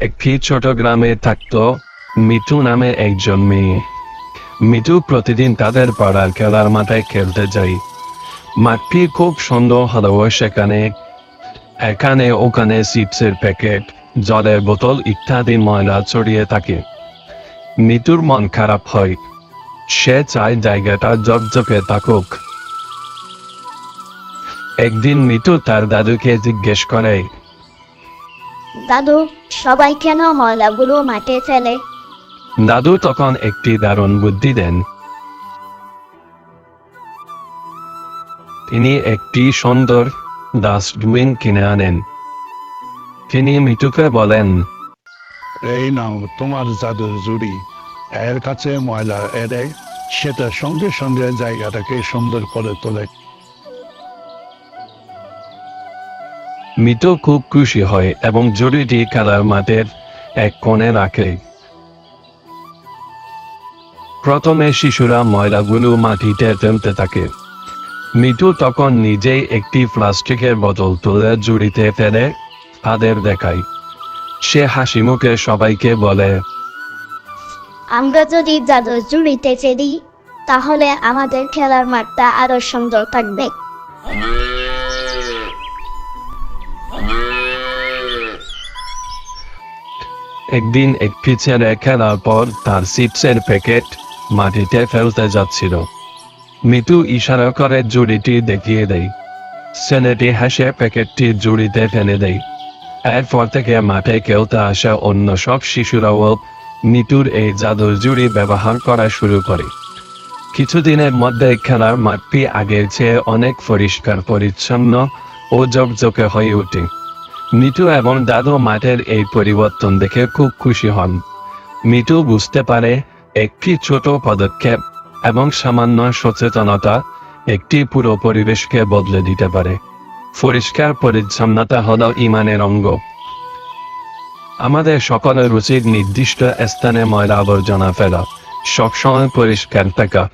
একটি ছোট গ্রামে থাকত। মিঠু নামে একজন মেয়ে। মিঠু প্রতিদিন তাদের পাড়ার খেলার মাঠে খেলতে যায়। মাঠটি খুব সুন্দর হলেও সেখানে এখানে ওখানে চিপসের প্যাকেট, জলের বোতল ইত্যাদি ময়লা ছড়িয়ে থাকে। মিতুর মন খারাপ হয়। সে চায় জায়গাটা জকজকে থাকুক। একদিন মিতু তার দাদুকে জিজ্ঞেস করে দাদু সবাই কেন ময়লাগুলো মাঠে ফেলে? দাদু তখন একটি দারুণ বুদ্ধি দেন। তিনি একটি সুন্দর ডাস্টবিন কিনে আনেন। তিনি মিতুকে বলেন এই নাও তোমার জাদুর জুড়ি। এর কাছে ময়লা এড়ে সেটা সঙ্গে সঙ্গে জায়গাটাকে সুন্দর করে তোলে। মিতু খুব খুশি হয় এবং জুড়িটি খেলার মাঠের এক কোণে রাখে। প্রথমে শিশুরা ময়লাগুলো মাটিতে ফেলতে থাকে। মিতু তখন নিজেই একটি প্লাস্টিকের বোতল তুলে জুড়িতে ফেলে তাদের দেখায়। সে হাসি মুখে সবাইকে বলে, আমরা যদি জাদুর জুড়িতে চেরি তাহলে আমাদের খেলার মাঠটা আরও সুন্দর থাকবে। একদিন এক ছেলে খেলার পর তার চিপসের প্যাকেট মাটিতে ফেলতে যাচ্ছিল। মিতু ইশারা করে জুড়িটি দেখিয়ে দেয়। ছেলেটি হেসে প্যাকেটটি জুড়িতে ফেলে দেয়। এরপর থেকে মাঠে খেলতে আসা অন্য সব শিশুরাও মিতুর এই জাদুর জুড়ি ব্যবহার করা শুরু করে। কিছুদিনের মধ্যে খেলার মাঠটি আগের চেয়ে অনেক পরিষ্কার, পরিচ্ছন্ন ও জকজকে হয়ে ওঠে। মিঠু এবং দাদু মাঠের এই পরিবর্তন দেখে খুব খুশি হন। মিঠু বুঝতে পারে, একটি ছোট পদক্ষেপ এবং সামান্য সচেতনতা একটি পুরো পরিবেশকে বদলে দিতে পারে। পরিষ্কার পরিচ্ছন্নতা হল ইমানের অঙ্গ। আমাদের সকলের উচিত নির্দিষ্ট স্থানে ময়লা আবর্জনা ফেলা, সবসময় পরিষ্কার থাকা